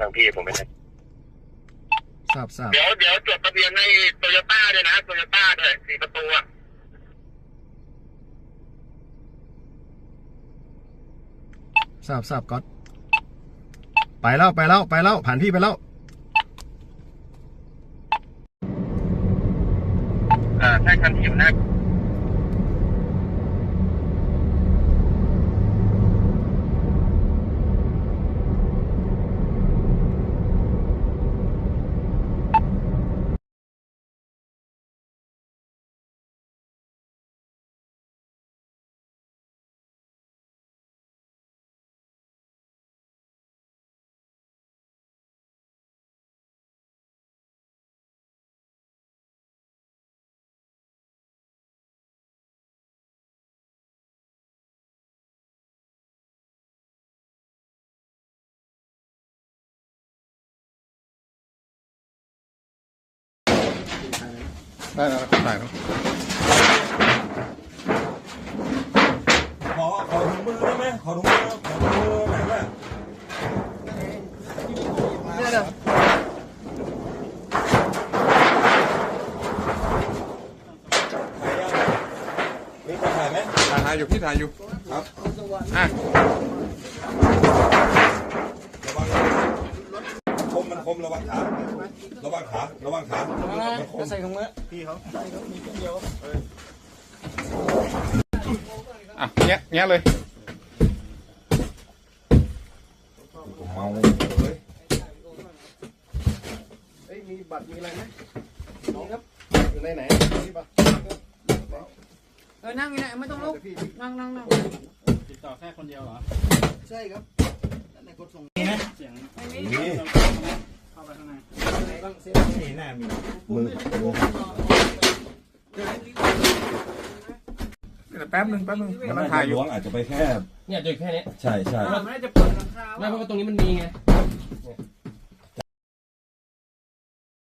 ทางพี่ผมไม่ได้ทราบทราบเดี๋ยวเดี๋ยวจดทะเบียนในโตโยต้าด้วยนะโตโยต้าด้วยสี่ประตูอะทราบทราบก๊อตไปแล้วไปแล้วไปแล้วผ่านพี่ไปแล้วอ่าใช่คันที่อยู่หน้า ได้แล้วถ่ายแล้วขอขอถุงมือได้ไหมขอถุงมือขอถุงมือไหนแม่ถ่ายยังนี่จะถ่ายไหมถ่ายอยู่พี่ถ่ายอยู่ครับอะวังค มันคมระวังขา ระวังขา ระวังขา มันคมใส่ถุงมือพี่เขาอะเงี้ยเงี้ยเลยเมาเฮ้ยมีบัตรมีอะไรไหมน้องครับอยู่ในไหนนี่ปะเออนั่งอยู่นไม่ต้องลุกนั่งนั่งนั่งติดต่อแค่คนเดียวเหรอ ใช่ครับในกดส่ง เสียงนี่เข้าไปข้างในมือมือแป๊บนึงแป๊บนึงมันกำลังน่าถ่ายจะอยู่ล้วงอาจจะไปแค่เนี่ยจุดแค่เนี้ยใช่ใช่เราไม่ได้จะเปิดหลังคาไม่เพราะว่าตรงนี้มันมีไง